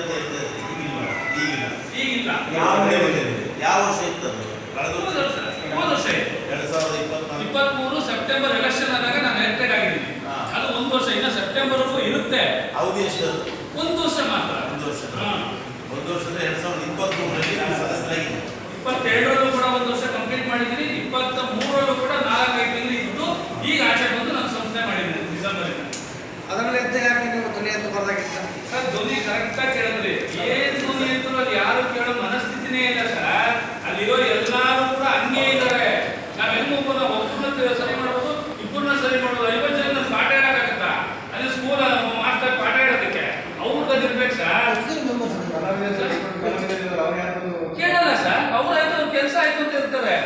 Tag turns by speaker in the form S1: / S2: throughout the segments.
S1: ಇತ್ತಂತೆ ಈಗಿಲ್ಲ ಈಗಿಲ್ಲ.
S2: ಈಗಿಲ್ಲ.
S1: ಯಾವ ವರ್ಷ ಇತ್ತು ಕಳೆದ
S2: ಹೋದ
S1: ವರ್ಷ. ಎರಡು ಸಾವಿರದ ಇಪ್ಪತ್ನಾಲ್ಕು.
S2: ಇಪ್ಪತ್ಮೂರು ಸೆಪ್ಟೆಂಬರ್ ಎಲೆಕ್ಷನ್ ಆದಾಗ ನಾನು ಎಲೆಕ್ಟೆಡ್ ಆಗಿದ್ದೀನಿ. ಅದು ಒಂದು ವರ್ಷ ಇನ್ನು ಸೆಪ್ಟೆಂಬರ್ವರೆಗೂ ಇರುತ್ತೆ.
S1: ಅವಧಿ ಎಷ್ಟು
S2: ಒಂದು ವರ್ಷ ಮಾತ್ರ.
S1: ಒಂದು ವರ್ಷ. ಒಂದು ವರ್ಷದ ಎರಡು ಸಾವಿರದ ಇಪ್ಪತ್ಮೂರರಲ್ಲಿ ನಾನು ಸದಸ್ಯರಾಗಿದ್ದೆ
S2: ಇಪ್ಪತ್ತೆರಡರಲ್ಲೂ ಕೂಡ ಒಂದು ವರ್ಷ ಕಂಪ್ಲೀಟ್ ಮಾಡಿದ್ದೀನಿ. ಇಪ್ಪತ್ತ ಮೂರರಲ್ಲೂ ಕೂಡ ನಾಲ್ಕೈದು ತಿಂಗಳು ಇದ್ದು ಈಗ ಆಚೆ ಬಂದು ನಾನು ಸಂಸ್ಥೆ ಮಾಡಿದ್ದೀನಿ. ಡಿಸೆಂಬರ್
S3: ಅದರಲ್ಲಿ ಎದ್ದು ಬರ್ದಾಗಿತ್ತ
S2: ಸರ್, ಧ್ವನಿ ಕರೆಕ್ಟ್ ಆಗಿ ಕೇಳಿದ್ರಿ. ಏನ್ ಧ್ವನಿ ಅಂತ ಅದು ಯಾರು ಕೇಳೋ ಮನಸ್ಥಿತಿನೇ ಇಲ್ಲ ಸರ್. ಅಲ್ಲಿರೋ ಎಲ್ಲಾರು ಕೂಡ ಹಂಗೆ ಇದ್ದಾರೆ. ನಾವ್ ಹೆಂಗ್ ಒಬ್ಬನ ಒಬ್ಬರನ್ನ ಸರಿ ಮಾಡ್ಬೋದು, ಇಬ್ಬರನ್ನ ಸರಿ ಮಾಡ್ಬೋದು ಐವತ್ತು ಜನ ಪಾಠ ಹೇಳಕ್ಕಾಗತ್ತ? ಅದೇ ಸ್ಕೂಲ್ ಮಾಸ್ಟರ್ ಪಾಠ ಹೇಳೋದಕ್ಕೆ. ಅವ್ರಿಗೆ ಇರ್ಬೇಕು ಸರ್. ಕೇಳಲ್ಲ ಸರ್. ಅವ್ರಾಯ್ತು ಅವ್ರ ಕೆಲಸ ಆಯ್ತು ಅಂತ ಇರ್ತಾರೆ.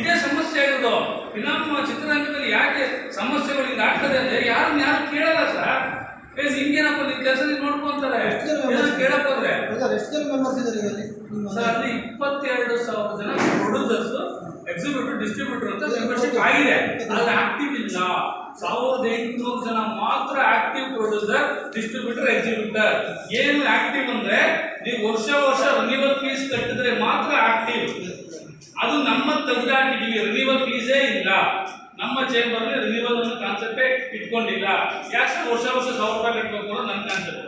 S2: ಇದೇ ಸಮಸ್ಯೆ ಆಗಿರೋದು ನಮ್ಮ ಚಿತ್ರರಂಗದಲ್ಲಿ ಯಾಕೆ ಸಮಸ್ಯೆಗಳು ಹಿಂಗೆ ಆಗ್ತದೆ ಅಂದ್ರೆ ಯಾರನ್ನ ಯಾರು ಕೇಳಲ್ಲ ಸರ್. ಏ ಹಿಂಗೇನಪ್ಪ ನಿನ್ ಕೆಲಸ ನೀನ್ ನೋಡ್ಕೊಂತಾರೆ. ಕೇಳಕ್ ಹೋದ್ರೆ
S3: ಎಷ್ಟು ಜನ ಮೆಂಬರ್ಸ್ ಇದ್ದಾರೆ ಇದರಲ್ಲಿ
S2: ಸರ್ ಅಲ್ಲಿ ಇಪ್ಪತ್ತೆರಡು ಸಾವಿರ ಜನ ಪ್ರೊಡ್ಯೂಸರ್ಸ್ ಎಕ್ಸಿಕ್ಯೂಟಿವ್ ಡಿಸ್ಟ್ರಿಬ್ಯೂಟರ್ ಅಂತ ಮೆಂಬರ್ಶಿಪ್ ಆಗಿದೆ. ಅಲ್ಲಿ ಆಕ್ಟಿವ್ ಇಲ್ಲ. ಸಾವಿರದ ಎಂಟುನೂರು ಜನ ಮಾತ್ರ ಆಕ್ಟಿವ್ ಪ್ರೊಡ್ಯೂಸರ್ ಡಿಸ್ಟ್ರಿಬ್ಯೂಟರ್ ಎಕ್ಸಿಕ್ಯೂಟರ್ ಏನು ಆಕ್ಟಿವ್ ಅಂದ್ರೆ ನೀವು ವರ್ಷ ವರ್ಷ ರಿನಿವಲ್ ಫೀಸ್ ಕಟ್ಟಿದ್ರೆ ಮಾತ್ರ ಆಕ್ಟಿವ್ ಅದು ನಮ್ಮ ತೆಗೆದಾಕಿದೀವಿ ರಿನಿವಲ್ ಫೀಸೇ ಇಲ್ಲ. ನಮ್ಮ ಚೇಂಬರ್ ಅಲ್ಲಿ ರಿನಿವಲ್ ಕಾನ್ಸೆಪ್ಟೇ ಇಟ್ಕೊಂಡಿಲ್ಲ. ಯಾಕೆ ವರ್ಷ ವರ್ಷ ಸಾವಿರ ರೂಪಾಯಿ ಕಟ್ಟಬೇಕು ಅನ್ನೋದು ನನ್ನ ಕಾನ್ಸೆಪ್ಟ್.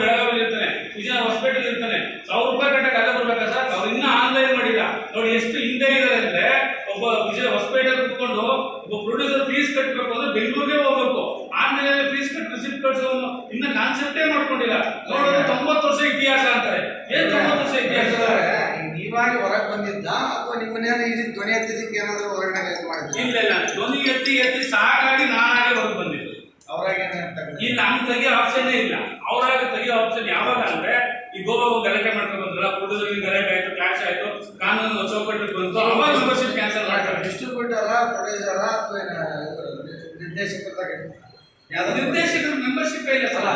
S2: ಬೆಳಗಾವಿಯಲ್ಲಿ ಇರ್ತಾನೆ ವಿಜಯ ಹಾಸ್ಪಿಟಲ್ ಇರ್ತಾನೆ. ಸಾವಿರ ರೂಪಾಯಿ ಕಟ್ಟಕ್ಕೆ ಅಲ್ಲ ಬರ್ಬೇಕಾ ಸರ್? ಅವ್ರು ಇನ್ನೂ ಆನ್ಲೈನ್ ಮಾಡಿಲ್ಲ. ನೋಡಿ ಎಷ್ಟು ಹಿಂದೆ ಇದ್ದಾರೆ ಅಂದ್ರೆ ಒಬ್ಬ ವಿಜಯ ಹಾಸ್ಪಿಟಲ್ ಕುತ್ಕೊಂಡು ಒಬ್ಬ ಪ್ರೊಡ್ಯೂಸರ್ ಫೀಸ್ ಕಟ್ಟಬೇಕು ಅಂದ್ರೆ ಬೆಂಗಳೂರಿಗೆ ಹೋಗ್ಬೇಕು. ಆನ್ಲೈನ್ ಫೀಸ್ ಕಟ್ಟಿ ರಿಸಿಪ್ಟ್ ಕಟ್ಸೋ ಇನ್ನ ಕಾನ್ಸೆಪ್ಟೇ ಮಾಡ್ಕೊಂಡಿಲ್ಲ. ನೋಡಿದ್ರೆ
S3: ನೀವಾಗಿ ಹೊರಗೆ ಬಂದಿದ್ದ? ಅಥವಾ ನಿಮ್ಮನ್ನೇನು ಈ ರೀತಿ ಧ್ವನಿ ಎತ್ತಿದ್ದಕ್ಕೆ ಏನಾದರೂ ಹೊರಗಡೆ ಇದು ಮಾಡಿದ್ರು?
S2: ಇಲ್ಲ ಇಲ್ಲ. ಧ್ವನಿ ಎತ್ತಿ ಎತ್ತಿ ಸಾಕಾಗಿ ನಾನಾಗಿ ಹೊರಗೆ ಬಂದಿದ್ದು.
S3: ಅವರಾಗಿ ಇಲ್ಲ
S2: ಇಲ್ಲಿ ನಮ್ ತೆಗಿಯೋ ಆಪ್ಷನ್ ಇಲ್ಲ. ಅವರಾಗಿ ತೆಗಿಯೋ ಆಪ್ಷನ್ ಯಾವಾಗ ಅಂದ್ರೆ ಈ ಗೋವಾ ಗಲಾಟೆ ಮಾಡ್ಕೊಂಡು ಬಂದ್ರಲ್ಲ ಪ್ರೊಡ್ಯೂಸರ್ಗೆ ಗಲಾಟೆ ಆಯ್ತು ಕ್ಲಾಶ್ ಆಯ್ತು ಕಾನೂನು ಚೌಕಟ್ಟಿಗೆ ಬಂತು ಅವಾಗ ಮೆಂಬರ್ಶಿಪ್ ಕ್ಯಾನ್ಸಲ್ ಮಾಡ್ತಾರೆ.
S3: ಡಿಸ್ಟ್ರಿಬ್ಯೂಟರ ಪ್ರೊಡ್ಯೂಸರ ಅಥವಾ ನಿರ್ದೇಶಕರ
S2: ನಿರ್ದೇಶಕರು ಮೆಂಬರ್ಶಿಪ್ ಇಲ್ಲ
S3: ಸಲ.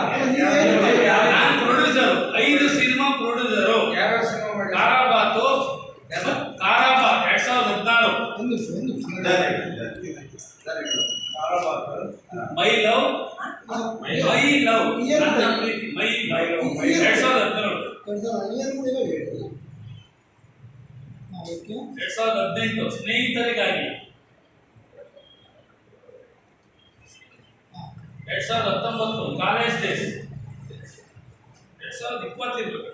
S2: ನಾನು ಪ್ರೊಡ್ಯೂಸರ್ ಐದು ಸಿನಿಮಾ ಪ್ರೊಡ್ಯೂಸರು
S3: ಯಾವ್ಯಾವ ಸಿನಿಮಾ ಮಾಡಿ
S2: ಕಾರಾಬಾತು ಕಾರಾಬಾ ಎರಡ್ ಸಾವಿರದ ಹದಿನಾರು
S3: ಒಂದು ನಿಮಿಷ ಒಂದು ನಿಮಿಷ
S1: ಇದ್ದಾರೆ, ಇದ್ದಾರೆ.
S2: My love my love my my love ಎರಡ್ ಸಾವಿರದ ಹದಿನೇಳು. ಎರಡ್ ಸಾವಿರದ ಹದಿನೆಂಟು. ಸ್ನೇಹಿತರಿಗಾಗಿ. ಎರಡ್ ಸಾವಿರದ ಹತ್ತೊಂಬತ್ತು. College days. ಎರಡ್ ಸಾವಿರದ ಇಪ್ಪತ್ತಿರ್ಬೇಕು.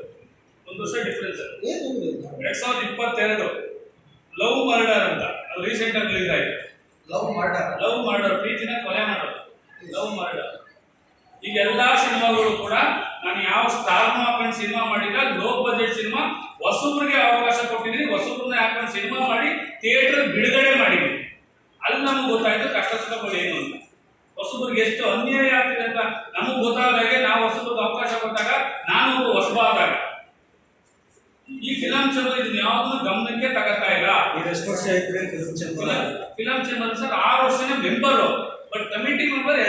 S2: ಒಂದು ವರ್ಷ ಡಿಫ್ರೆನ್ಸ್ ಎರಡ್ ಸಾವಿರದ ಇಪ್ಪತ್ತೆರಡು. ಲವ್ ಮರ್ಡರ್ ಅಂತ. ರೀಸೆಂಟ್ ಆಗಿ ರಿಲೀಸ್ ಆಯ್ತು.
S3: ಲವ್ ಮರ್ಡರ್
S2: ಲವ್ ಮರ್ಡರ್ ಪ್ರೀತಿನ ಕೊಲೆ ಮಾಡೋದು. ಲವ್ ಮರ್ಡರ್ ಈಗ ಎಲ್ಲಾ ಸಿನಿಮಾಗಳು ಕೂಡ ನಾನು ಯಾವ ಸ್ಟಾರ್ ಹಾಕೊಂಡು ಸಿನಿಮಾ ಮಾಡಿಲ್ಲ ಲೋ ಬಜೆಟ್ ಸಿನಿಮಾ ಹೊಸಬ್ರಿಗೆ ಅವಕಾಶ ಕೊಟ್ಟಿದ್ದೀನಿ. ಹೊಸಬ್ರನ್ನ ಹಾಕೊಂಡು ಸಿನಿಮಾ ಮಾಡಿ ಥಿಯೇಟರ್ ಬಿಡುಗಡೆ ಮಾಡಿದ್ದೀನಿ. ಅಲ್ಲಿ ನಮಗೆ ಗೊತ್ತಾಯ್ತು ಕಷ್ಟ ಸುಖಗಳು ಏನು ಅಂತ. ಹೊಸಬ್ರಿಗೆ ಎಷ್ಟು ಅನ್ಯಾಯ ಆಗ್ತಿದೆ ಅಂತ ನಮಗೆ ಗೊತ್ತಾದಾಗೆ ನಾವು ಹೊಸಬ್ರಿಗೆ ಅವಕಾಶ ಕೊಟ್ಟಾಗ ನಾನು ಒಬ್ಬ ಹೊಸಬ ಆದಾಗ ಈ ಫಿಲಂ ಚೇಂಬರ್ ಇದನ್ನ ಯಾವ್ದನ್ನು ಗಮನಕ್ಕೆ ತಗೋತಾ ಇಲ್ಲ
S3: ಎಷ್ಟು ವರ್ಷ ಆಯ್ತು
S2: ಫಿಲಂ ಚೇಂಬರ್ ಸರ್ ಆರು ವರ್ಷನೇ ಮೆಂಬರು ಬಟ್ ಕಮಿಟಿ ಮೆಂಬರ್